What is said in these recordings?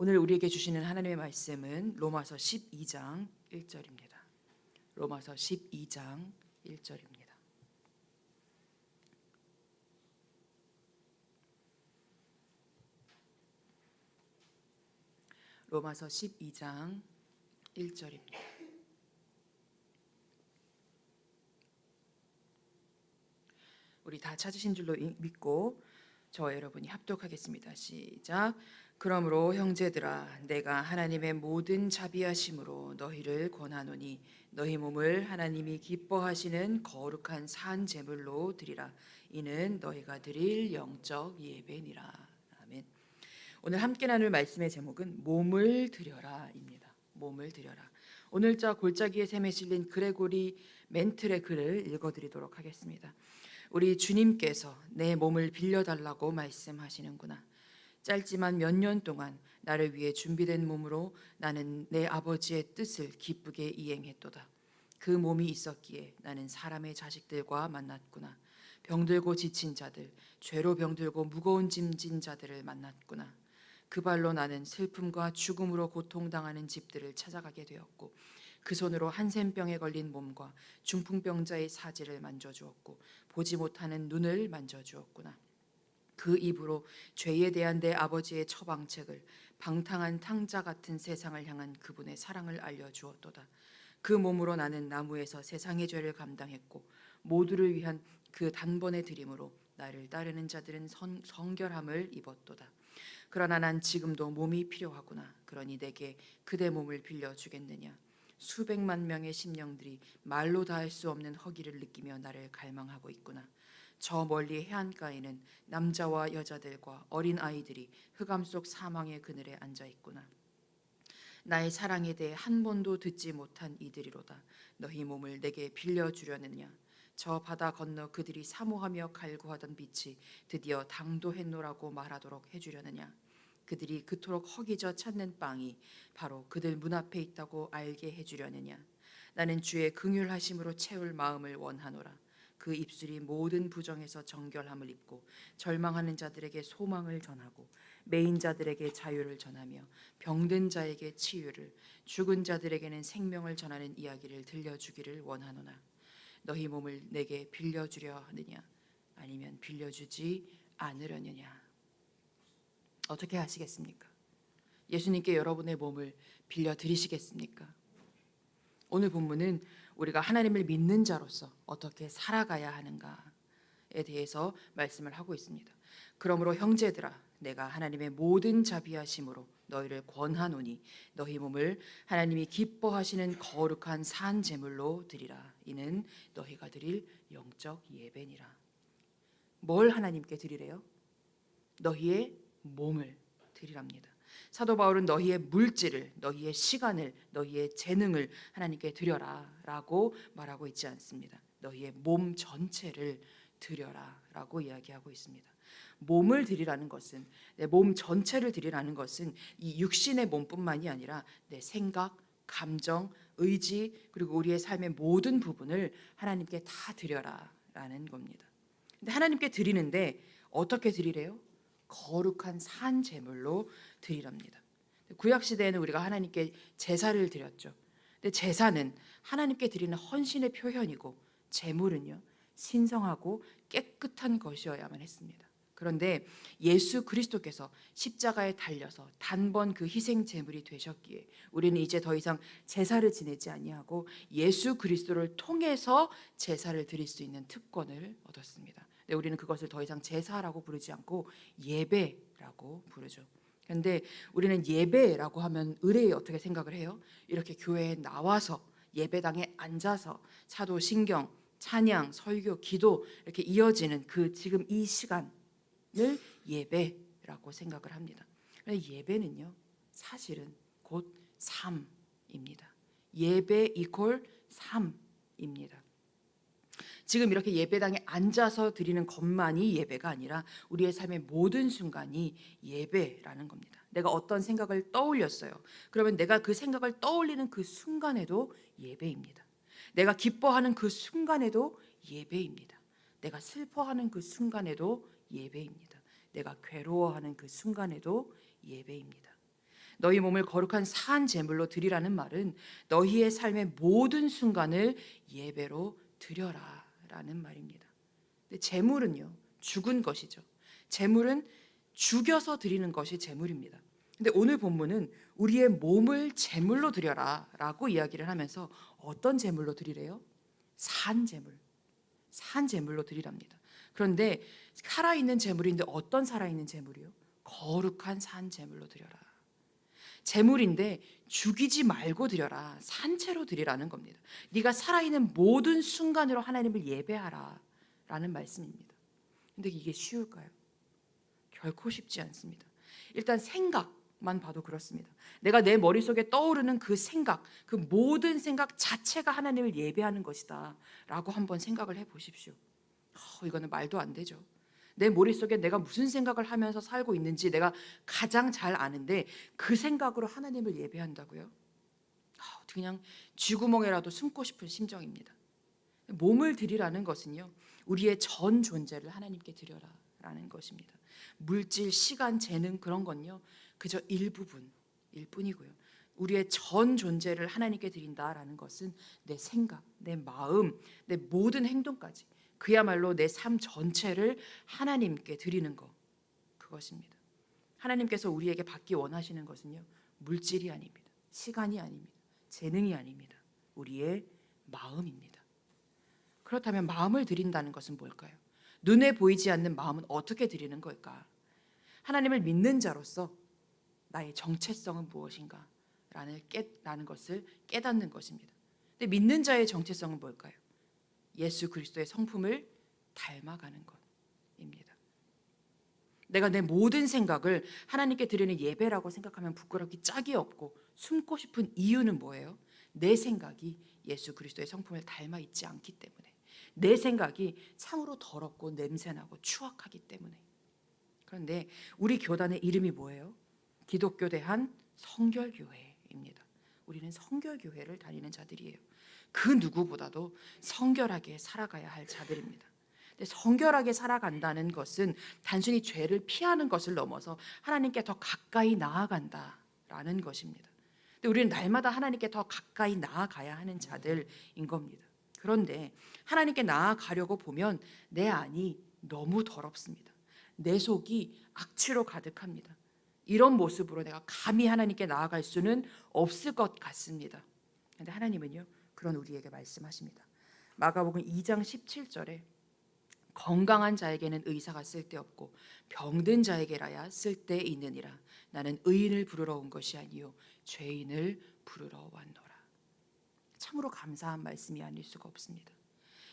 오늘 우리에게 주시는 하나님의 말씀은 로마서 12장 1절입니다. 로마서 12장 1절입니다. 로마서 12장 1절입니다. 우리 다 찾으신 줄로 이- 믿고 저와 여러분이 합독하겠습니다. 시작. 그러므로 형제들아 내가 하나님의 모든 자비하심으로 너희를 권하노니 너희 몸을 하나님이 기뻐하시는 거룩한 산 제물로 드리라 이는 너희가 드릴 영적 예배니라. 아멘. 오늘 함께 나눌 말씀의 제목은 몸을 드려라입니다. 몸을 드려라. 오늘자 골짜기의 샘에 실린 그레고리 멘틀의 글을 읽어드리도록 하겠습니다. 우리 주님께서 내 몸을 빌려달라고 말씀하시는구나. 짧지만 몇 년 동안 나를 위해 준비된 몸으로 나는 내 아버지의 뜻을 기쁘게 이행했도다. 그 몸이 있었기에 나는 사람의 자식들과 만났구나. 병들고 지친 자들, 죄로 병들고 무거운 짐진 자들을 만났구나. 그 발로 나는 슬픔과 죽음으로 고통당하는 집들을 찾아가게 되었고 그 손으로 한센병에 걸린 몸과 중풍병자의 사지를 만져주었고 보지 못하는 눈을 만져주었구나. 그 입으로 죄에 대한 내 아버지의 처방책을 방탕한 탕자 같은 세상을 향한 그분의 사랑을 알려주었도다. 그 몸으로 나는 나무에서 세상의 죄를 감당했고 모두를 위한 그 단번의 드림으로 나를 따르는 자들은 선, 성결함을 입었도다. 그러나 난 지금도 몸이 필요하구나. 그러니 내게 그대 몸을 빌려 주겠느냐? 수백만 명의 심령들이 말로 다할 수 없는 허기를 느끼며 나를 갈망하고 있구나. 저 멀리 해안가에는 남자와 여자들과 어린 아이들이 흑암 속 사망의 그늘에 앉아 있구나. 나의 사랑에 대해 한 번도 듣지 못한 이들이로다. 너희 몸을 내게 빌려 주려느냐? 저 바다 건너 그들이 사모하며 갈구하던 빛이 드디어 당도했노라고 말하도록 해주려느냐? 그들이 그토록 허기져 찾는 빵이 바로 그들 문 앞에 있다고 알게 해주려느냐? 나는 주의 긍휼하심으로 채울 마음을 원하노라. 그 입술이 모든 부정에서 정결함을 입고 절망하는 자들에게 소망을 전하고 메인 자들에게 자유를 전하며 병든 자에게 치유를 죽은 자들에게는 생명을 전하는 이야기를 들려주기를 원하노나 너희 몸을 내게 빌려주려 하느냐 아니면 빌려주지 않으려느냐 어떻게 하시겠습니까? 예수님께 여러분의 몸을 빌려 드리시겠습니까? 오늘 본문은 우리가 하나님을 믿는 자로서 어떻게 살아가야 하는가에 대해서 말씀을 하고 있습니다. 그러므로 형제들아 내가 하나님의 모든 자비하심으로 너희를 권하노니 너희 몸을 하나님이 기뻐하시는 거룩한 산 제물로 드리라 이는 너희가 드릴 영적 예배니라. 뭘 하나님께 드리래요? 너희의 몸을 드리랍니다. 사도 바울은 너희의 물질을, 너희의 시간을, 너희의 재능을 하나님께 드려라라고 말하고 있지 않습니다. 너희의 몸 전체를 드려라라고 이야기하고 있습니다. 몸을 드리라는 것은 내 몸 전체를 드리라는 것은 이 육신의 몸뿐만이 아니라 내 생각, 감정, 의지 그리고 우리의 삶의 모든 부분을 하나님께 다 드려라라는 겁니다. 근데 하나님께 드리는데 어떻게 드리래요? 거룩한 산 제물로 드리랍니다. 구약 시대에는 우리가 하나님께 제사를 드렸죠. 근데 제사는 하나님께 드리는 헌신의 표현이고 제물은요 신성하고 깨끗한 것이어야만 했습니다. 그런데 예수 그리스도께서 십자가에 달려서 단번 그 희생 제물이 되셨기에 우리는 이제 더 이상 제사를 지내지 아니하고 예수 그리스도를 통해서 제사를 드릴 수 있는 특권을 얻었습니다. 근데 우리는 그것을 더 이상 제사라고 부르지 않고 예배라고 부르죠. 그런데 우리는 예배라고 하면 의뢰에 어떻게 생각을 해요? 이렇게 교회에 나와서 예배당에 앉아서 사도 신경, 찬양, 설교, 기도 이렇게 이어지는 그 지금 이 시간을 예배라고 생각을 합니다. 예배는요 사실은 곧 삶입니다. 예배 이퀄 삶입니다. 지금 이렇게 예배당에 앉아서 드리는 것만이 예배가 아니라 우리의 삶의 모든 순간이 예배라는 겁니다. 내가 어떤 생각을 떠올렸어요. 그러면 내가 그 생각을 떠올리는 그 순간에도 예배입니다. 내가 기뻐하는 그 순간에도 예배입니다. 내가 슬퍼하는 그 순간에도 예배입니다. 내가 괴로워하는 그 순간에도 예배입니다. 너희 몸을 거룩한 산 제물로 드리라는 말은 너희의 삶의 모든 순간을 예배로 드려라 라는 말입니다. 근데 제물은요 죽은 것이죠. 제물은 죽여서 드리는 것이 제물입니다. 근데 오늘 본문은 우리의 몸을 제물로 드려라 라고 이야기를 하면서 어떤 제물로 드리래요? 산 제물. 산 제물로 드리랍니다. 그런데 살아있는 제물인데 어떤 살아있는 제물이요? 거룩한 산 제물로 드려라. 제물인데 죽이지 말고 드려라. 산채로 드리라는 겁니다. 네가 살아있는 모든 순간으로 하나님을 예배하라. 라는 말씀입니다. 근데 이게 쉬울까요? 결코 쉽지 않습니다. 일단 생각만 봐도 그렇습니다. 내가 내 머릿속에 떠오르는 그 생각, 그 모든 생각 자체가 하나님을 예배하는 것이다. 라고 한번 생각을 해 보십시오. 어, 이거는 말도 안 되죠. 내 머릿속에 내가 무슨 생각을 하면서 살고 있는지 내가 가장 잘 아는데 그 생각으로 하나님을 예배한다고요? 아, 그냥 쥐구멍에라도 숨고 싶은 심정입니다. 몸을 드리라는 것은요. 우리의 전 존재를 하나님께 드려라라는 것입니다. 물질, 시간, 재능 그런 건요. 그저 일부분 일 뿐이고요. 우리의 전 존재를 하나님께 드린다라는 것은 내 생각, 내 마음, 내 모든 행동까지 그야말로 내 삶 전체를 하나님께 드리는 것 그것입니다. 하나님께서 우리에게 받기 원하시는 것은요. 물질이 아닙니다. 시간이 아닙니다. 재능이 아닙니다. 우리의 마음입니다. 그렇다면 마음을 드린다는 것은 뭘까요? 눈에 보이지 않는 마음은 어떻게 드리는 걸까? 하나님을 믿는 자로서 나의 정체성은 무엇인가? 라는, 깨, 라는 것을 깨닫는 것입니다. 근데 믿는 자의 정체성은 뭘까요? 예수 그리스도의 성품을 닮아가는 것입니다. 내가 내 모든 생각을 하나님께 드리는 예배라고 생각하면 부끄럽기 짝이 없고 숨고 싶은 이유는 뭐예요? 내 생각이 예수 그리스도의 성품을 닮아 있지 않기 때문에 내 생각이 참으로 더럽고 냄새나고 추악하기 때문에 그런데 우리 교단의 이름이 뭐예요? 기독교 대한 성결교회입니다. 우리는 성결교회를 다니는 자들이에요. 그 누구보다도 성결하게 살아가야 할 자들입니다. 근데 성결하게 살아간다는 것은 단순히 죄를 피하는 것을 넘어서 하나님께 더 가까이 나아간다라는 것입니다. 근데 우리는 날마다 하나님께 더 가까이 나아가야 하는 자들인 겁니다. 그런데 하나님께 나아가려고 보면 내 안이 너무 더럽습니다. 내 속이 악취로 가득합니다. 이런 모습으로 내가 감히 하나님께 나아갈 수는 없을 것 같습니다. 근데 하나님은요. 그런 우리에게 말씀하십니다. 마가복음 2장 17절에 건강한 자에게는 의사가 쓸데없고 병든 자에게라야 쓸데 있느니라. 나는 의인을 부르러 온 것이 아니요 죄인을 부르러 왔노라. 참으로 감사한 말씀이 아닐 수가 없습니다.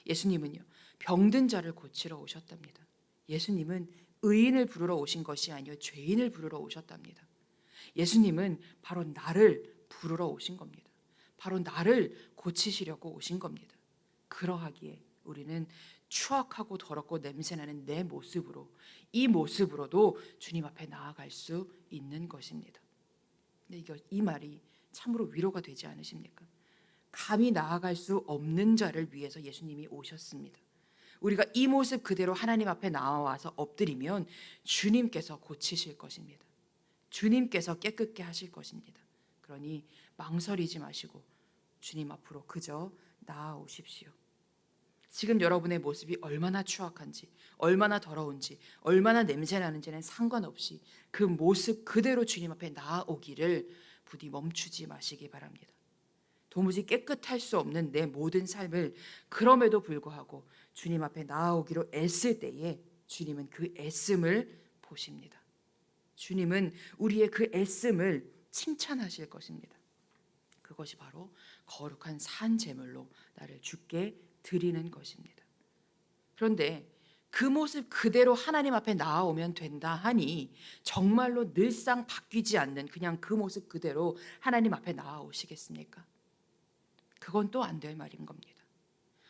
예수님은요. 병든 자를 고치러 오셨답니다. 예수님은 의인을 부르러 오신 것이 아니요 죄인을 부르러 오셨답니다. 예수님은 바로 나를 부르러 오신 겁니다. 바로 나를 고치시려고 오신 겁니다. 그러하기에 우리는 추악하고 더럽고 냄새나는 내 모습으로 이 모습으로도 주님 앞에 나아갈 수 있는 것입니다. 근데 이 말이 참으로 위로가 되지 않으십니까? 감히 나아갈 수 없는 자를 위해서 예수님이 오셨습니다. 우리가 이 모습 그대로 하나님 앞에 나와서 엎드리면 주님께서 고치실 것입니다. 주님께서 깨끗게 하실 것입니다. 그러니 망설이지 마시고 주님 앞으로 그저 나아오십시오. 지금 여러분의 모습이 얼마나 추악한지, 얼마나 더러운지, 얼마나 냄새 나는지는 상관없이 그 모습 그대로 주님 앞에 나아오기를 부디 멈추지 마시기 바랍니다. 도무지 깨끗할 수 없는 내 모든 삶을 그럼에도 불구하고 주님 앞에 나아오기로 애쓸 때에 주님은 그 애씀을 보십니다. 주님은 우리의 그 애씀을 칭찬하실 것입니다. 그것이 바로 거룩한 산 제물로 나를 주께 드리는 것입니다. 그런데 그 모습 그대로 하나님 앞에 나아오면 된다 하니 정말로 늘상 바뀌지 않는 그냥 그 모습 그대로 하나님 앞에 나아오시겠습니까? 그건 또 안 될 말인 겁니다.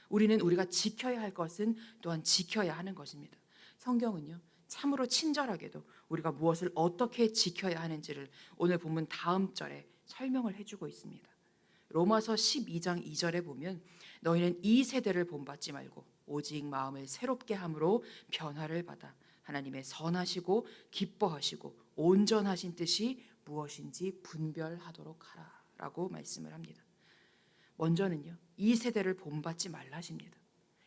우리는 우리가 지켜야 할 것은 또한 지켜야 하는 것입니다. 성경은요. 참으로 친절하게도 우리가 무엇을 어떻게 지켜야 하는지를 오늘 본문 다음 절에 설명을 해주고 있습니다. 로마서 12장 2절에 보면 너희는 이 세대를 본받지 말고 오직 마음을 새롭게 함으로 변화를 받아 하나님의 선하시고 기뻐하시고 온전하신 뜻이 무엇인지 분별하도록 하라라고 말씀을 합니다. 먼저는요. 이 세대를 본받지 말라 하십니다.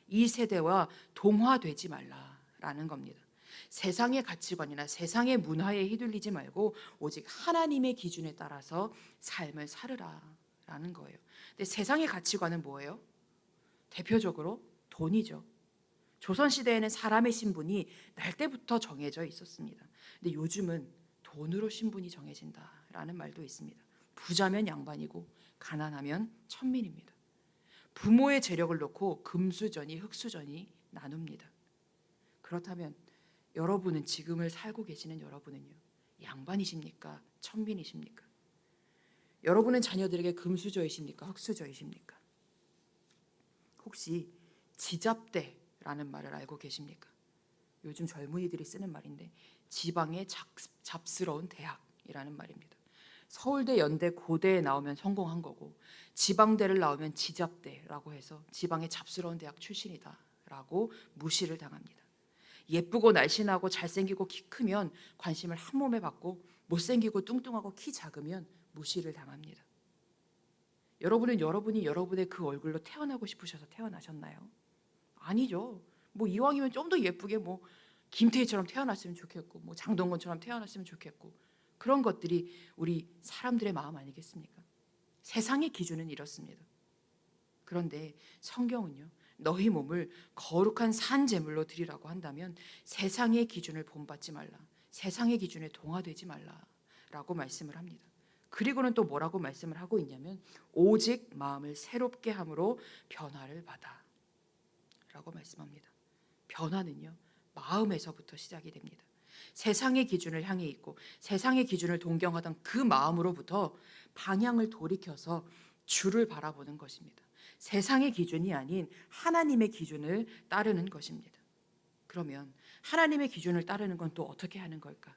이 세대와 동화되지 말라라는 겁니다. 세상의 가치관이나 세상의 문화에 휘둘리지 말고 오직 하나님의 기준에 따라서 삶을 살으라라는 거예요. 근데 세상의 가치관은 뭐예요? 대표적으로 돈이죠. 조선 시대에는 사람의 신분이 날 때부터 정해져 있었습니다. 근데 요즘은 돈으로 신분이 정해진다라는 말도 있습니다. 부자면 양반이고 가난하면 천민입니다. 부모의 재력을 놓고 금수저니 흙수저니 나눕니다. 그렇다면 여러분은 지금을 살고 계시는 여러분은요. 양반이십니까? 천민이십니까? 여러분은 자녀들에게 금수저이십니까? 흙수저이십니까? 혹시 지잡대라는 말을 알고 계십니까? 요즘 젊은이들이 쓰는 말인데 지방의 잡, 잡스러운 대학이라는 말입니다. 서울대, 연대, 고대에 나오면 성공한 거고 지방대를 나오면 지잡대라고 해서 지방의 잡스러운 대학 출신이다라고 무시를 당합니다. 예쁘고 날씬하고 잘생기고 키 크면 관심을 한 몸에 받고 못생기고 뚱뚱하고 키 작으면 무시를 당합니다. 여러분은 여러분이 여러분의 그 얼굴로 태어나고 싶으셔서 태어나셨나요? 아니죠. 뭐 이왕이면 좀 더 예쁘게 뭐 김태희처럼 태어났으면 좋겠고 뭐 장동건처럼 태어났으면 좋겠고 그런 것들이 우리 사람들의 마음 아니겠습니까? 세상의 기준은 이렇습니다. 그런데 성경은요. 너희 몸을 거룩한 산 제물로 드리라고 한다면 세상의 기준을 본받지 말라. 세상의 기준에 동화되지 말라라고 말씀을 합니다. 그리고는 또 뭐라고 말씀을 하고 있냐면 오직 마음을 새롭게 함으로 변화를 받아. 라고 말씀합니다. 변화는요. 마음에서부터 시작이 됩니다. 세상의 기준을 향해 있고 세상의 기준을 동경하던 그 마음으로부터 방향을 돌이켜서 주를 바라보는 것입니다. 세상의 기준이 아닌 하나님의 기준을 따르는 것입니다. 그러면 하나님의 기준을 따르는 건 또 어떻게 하는 걸까?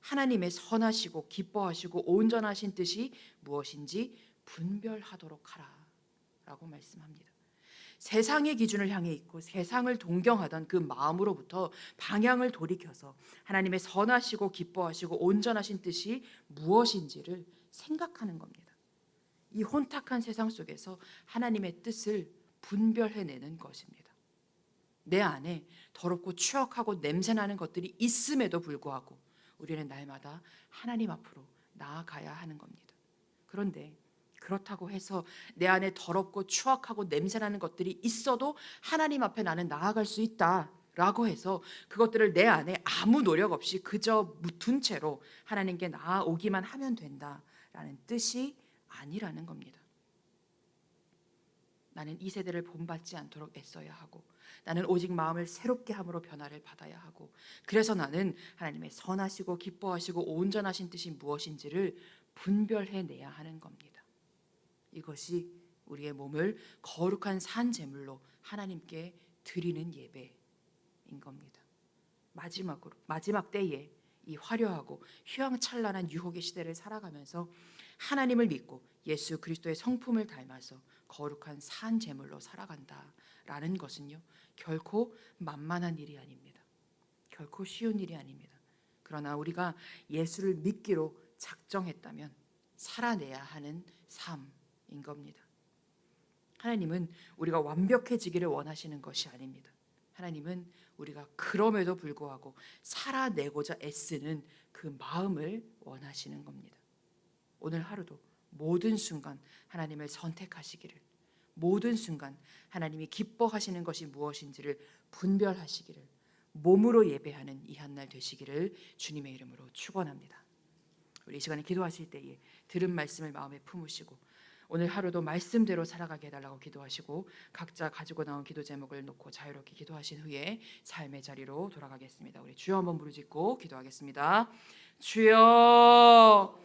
하나님의 선하시고 기뻐하시고 온전하신 뜻이 무엇인지 분별하도록 하라 라고 말씀합니다. 세상의 기준을 향해 있고 세상을 동경하던 그 마음으로부터 방향을 돌이켜서 하나님의 선하시고 기뻐하시고 온전하신 뜻이 무엇인지를 생각하는 겁니다. 이 혼탁한 세상 속에서 하나님의 뜻을 분별해내는 것입니다. 내 안에 더럽고 추악하고 냄새나는 것들이 있음에도 불구하고 우리는 날마다 하나님 앞으로 나아가야 하는 겁니다. 그런데 그렇다고 해서 내 안에 더럽고 추악하고 냄새나는 것들이 있어도 하나님 앞에 나는 나아갈 수 있다. 라고 해서 그것들을 내 안에 아무 노력 없이 그저 묻은 채로 하나님께 나아오기만 하면 된다라는 뜻이 아니라는 겁니다. 나는 이 세대를 본받지 않도록 애써야 하고 나는 오직 마음을 새롭게 함으로 변화를 받아야 하고 그래서 나는 하나님의 선하시고 기뻐하시고 온전하신 뜻이 무엇인지를 분별해 내야 하는 겁니다. 이것이 우리의 몸을 거룩한 산 제물로 하나님께 드리는 예배인 겁니다. 마지막으로 마지막 때에 이 화려하고 휘황찬란한 유혹의 시대를 살아가면서 하나님을 믿고 예수 그리스도의 성품을 닮아서 거룩한 산 제물로 살아간다라는 것은요 결코 만만한 일이 아닙니다. 결코 쉬운 일이 아닙니다. 그러나 우리가 예수를 믿기로 작정했다면 살아내야 하는 삶 인 겁니다. 하나님은 우리가 완벽해지기를 원하시는 것이 아닙니다. 하나님은 우리가 그럼에도 불구하고 살아내고자 애쓰는 그 마음을 원하시는 겁니다. 오늘 하루도 모든 순간 하나님을 선택하시기를 모든 순간 하나님이 기뻐하시는 것이 무엇인지를 분별하시기를 몸으로 예배하는 이 한 날 되시기를 주님의 이름으로 축원합니다. 우리 이 시간에 기도하실 때에 들은 말씀을 마음에 품으시고 오늘 하루도 말씀대로 살아가게 해달라고 기도하시고 각자 가지고 나온 기도 제목을 놓고 자유롭게 기도하신 후에 삶의 자리로 돌아가겠습니다. 우리 주여 한번 부르짖고 기도하겠습니다. 주여